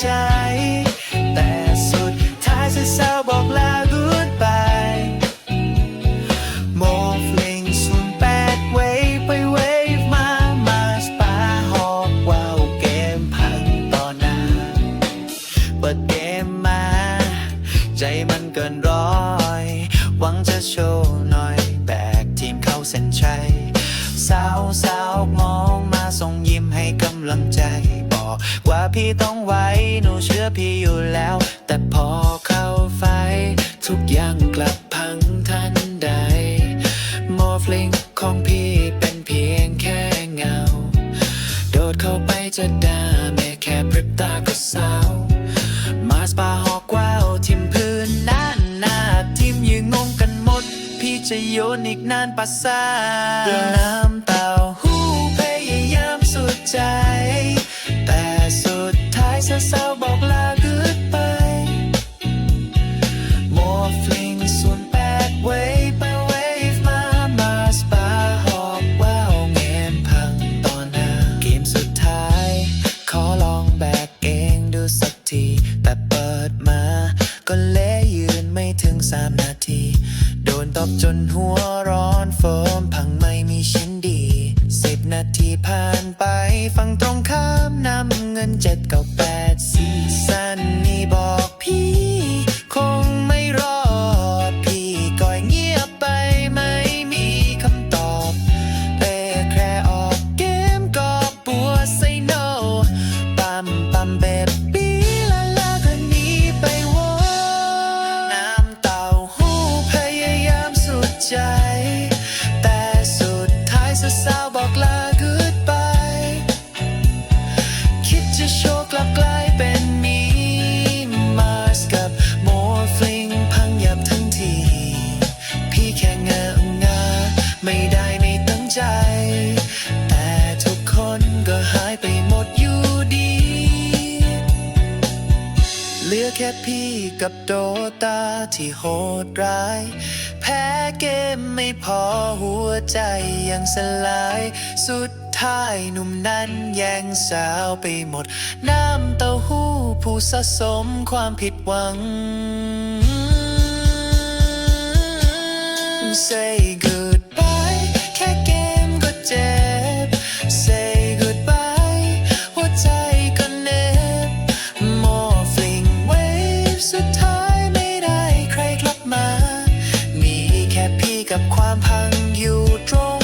ใจ แต่สุดท้ายเศร้าบอกลา goodbye More flings on bad ฟไวฟมา มาสปาหอกว่าวเกมพังต่อหน้า เปิดเกมมา ใจมันเกินร้อย หวังจะโชว์หน่อย ว่าพี่ต้องไหวหนูเชื่อพี่อยู่แล้ว แต่พอเข้าไฟ ทุกอย่างกลับพังทันใดมอฟลิงของพี่เป็นเพียงแค่เงา โดดเข้าไปจะด่าแม่แค่พริบตาก็เศร้ามาสปาหอกว้าวทิมพื้นน้านนาทีมยืนงงกันหมด พี่จะโยนอีกนานปัสสาน้ำเต่า สักที แต่เปิดมา ก็เละยืนไม่ถึงสามนาที โดนตบจนหัวร้อนโฟมพังไม่มีชิ้นดีสิบนาทีผ่านไป ฝั่งตรงข้ามนำเงินเจ็ดเก่า ค่พี่กับโดตาที่โหดร้าย แพ้เกมไม่พอหัวใจยังสลาย สุดท้ายหนุ่มนั้นแย่งสาวไปหมด น้ำเต้าหู้ผู้สะสมความผิดหวัง Say good. you draw